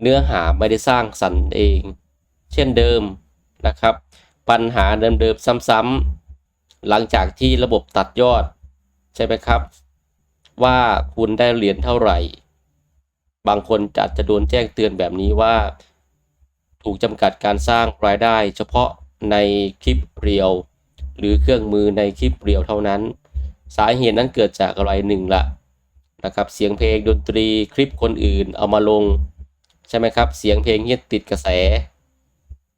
เนื้อหาไม่ได้สร้างสรรค์เอง เช่นเดิมนะครับ ปัญหาเดิมๆซ้ำๆหลังจากที่ระบบตัดยอด ใช่ไหมครับ ว่าคุณได้เหรียญเท่าไหร่ บางคนอาจจะโดนแจ้งเตือนแบบนี้ว่า ถูกจำกัดการสร้างรายได้ เฉพาะในคลิปเรียว หรือเครื่องมือในคลิปเรียวเท่านั้น สาเหตุนั้นเกิดจากอะไรหนึ่งละนะครับ เสียงเพลงดนตรีคลิปคนอื่นเอามาลง ใช่ไหมครับ เสียงเพลงยึดติดกระแส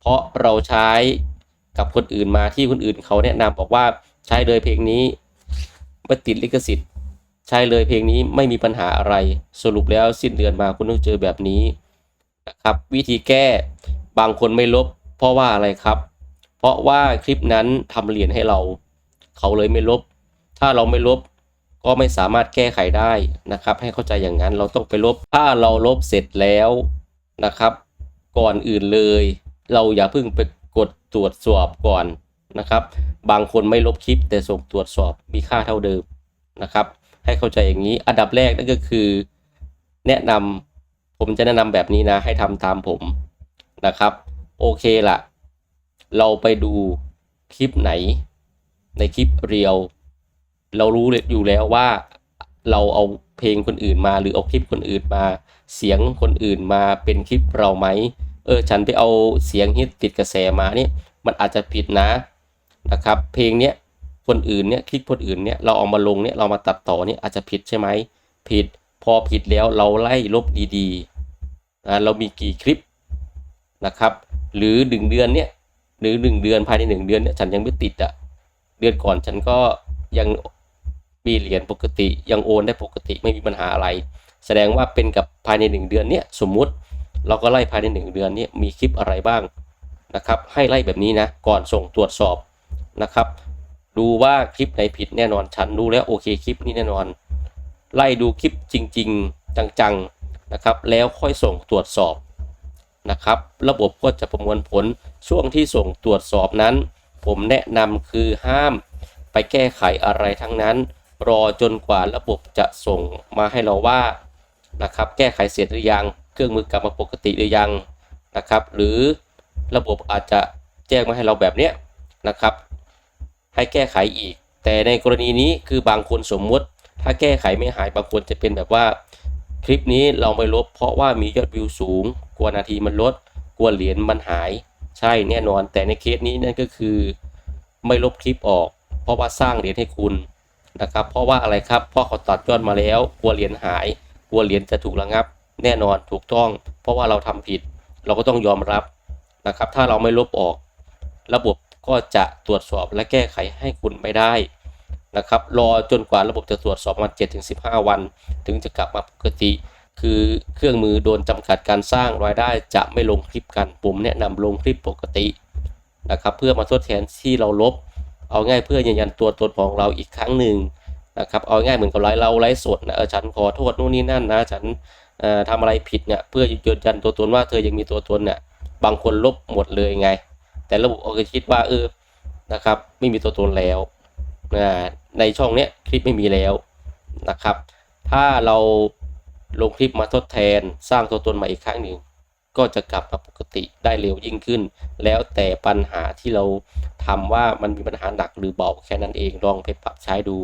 เพราะเราใช้กับคนอื่นมาที่คนอื่นเขาแนะนำบอกว่าใช้เลยเพลงนี้ไม่ติดลิขสิทธิ์ ใช้เลยเพลงนี้ไม่มีปัญหาอะไร สรุปแล้วสิ้นเดือนมาคุณต้องเจอแบบนี้นะครับ วิธีแก้บางคนไม่ลบ เพราะว่าอะไรครับ เพราะว่าคลิปนั้นทำเหรียญให้เรา เขาเลยไม่ลบ ถ้าเราไม่ลบก็ไม่สามารถแก้ไขได้นะครับ ให้เข้าใจอย่างนั้นเราต้องไปลบถ้าเราลบเสร็จแล้ว นะครับ ก่อนอื่นเลย เราอย่าเพิ่งไปกดตรวจสอบก่อนนะครับ บางคนไม่ลบคลิปแต่ส่งตรวจสอบมีค่าเท่าเดิมนะครับ ให้เข้าใจอย่างนี้อันดับแรกนั่นก็คือ แนะนำผมจะแนะนำแบบนี้นะ ให้ทำตามผมนะครับ โอเคล่ะเราไปดูคลิปไหน ในคลิปเรียว เรารู้อยู่แล้วว่าเราเอา เพลงคนอื่นมา หรือเอาคลิปคนอื่นมา เสียงคนอื่นมาเป็นคลิปเราไหมเออฉันไปเอาเสียงฮิตติดกระแสมาเนี่ยมันอาจจะผิดนะนะครับ เพลงเนี้ยคนอื่นเนี่ยคลิปคนอื่นเนี่ยเราเอามาลงเนี่ยเรามาตัดต่อเนี่ยอาจจะผิดใช่ไหมผิดพอผิดแล้วเราไล่ลบดีๆนะเรามีกี่คลิปนะครับ หรือหนึ่งเดือนเนี่ยหรือหนึ่งเดือนภายในหนึ่งเดือนเนี่ยฉันยังไม่ติดอะเดือนก่อนฉันก็ยังีเหรียญปกติ ยังโอนได้ปกติไม่มีปัญหาอะไร แสดงว่าเป็นกับภายในหนึ่งเดือนเนี่ยสมมุติเราก็ไล่ภายในหนึ่งเดือนนี้มีคลิปอะไรบ้างนะครับให้ไล่แบบนี้นะก่อนส่งตรวจสอบนะครับ ดูว่าคลิปไหนผิดแน่นอนฉันดูแล้วโอเคคลิปนี้แน่นอน ไล่ดูคลิปจริง ๆจังๆนะครับ แล้วค่อยส่งตรวจสอบนะครับ ระบบก็จะประมวลผลช่วงที่ส่งตรวจสอบนั้น ผมแนะนำคือห้ามไปแก้ไขอะไรทั้งนั้น รอจนกว่าระบบจะส่งมาให้เราว่านะครับ แก้ไขเสร็จหรือยัง เครื่องมือกลับมาปกติหรือยังนะครับ หรือระบบอาจจะแจ้งมาให้เราแบบเนี้ยนะครับ ให้แก้ไขอีก แต่ในกรณีนี้คือบางคนสมมุติ ถ้าแก้ไขไม่หายบางคนจะเป็นแบบว่า คลิปนี้เราไม่ลบ เพราะว่ามียอดวิวสูง กลัวนาทีมันลด กลัวเหรียญมันหาย ใช่แน่นอน แต่ในเคสนี้นั่นก็คือ ไม่ลบคลิปออก เพราะว่าสร้างเหรียญให้คุณ นะครับ เพราะว่าอะไรครับเพราะเขาตัดยอดมาแล้วกลัวเหรียญหาย กลัวเหรียญจะถูกระงับ แน่นอนถูกต้อง เพราะว่าเราทำผิด เราก็ต้องยอมรับนะครับ ถ้าเราไม่ลบออก ระบบก็จะตรวจสอบและแก้ไขให้คุณไม่ได้นะครับ รอจนกว่าระบบจะตรวจสอบมา7-15 วัน ถึงจะกลับมาปกติ คือเครื่องมือโดนจำกัดการสร้างรายได้จะไม่ลงคลิปกันผมแนะนำลงคลิปปกตินะครับ เพื่อมาทดแทนที่เราลบ เอาง่ายเพื่อยืนยันตัวตนของเราอีกครั้งหนึ่งนะครับเอาง่ายเหมือนกับไลฟ์เราไลฟ์สดนะเออฉันขอโทษนู่นนี่นั่นนะฉันเอ่อทำอะไรผิดเนี่ยเพื่อยืนยันตัวตนว่าเธอยังมีตัวตนเนี่ยบางคนลบหมดเลยไง แต่ระบบเอาก็คิดว่าเออนะครับไม่มีตัวตนแล้วนะในช่องเนี้ยคลิปไม่มีแล้วนะครับ ถ้าเราลงคลิปมาทดแทนสร้างตัวตนใหม่อีกครั้งหนึ่ง ก็จะกลับมาปกติได้เร็วยิ่งขึ้น แล้วแต่ปัญหาที่เราทำว่ามันมีปัญหาหนักหรือเบาแค่นั้นเองลองไปปรับใช้ดู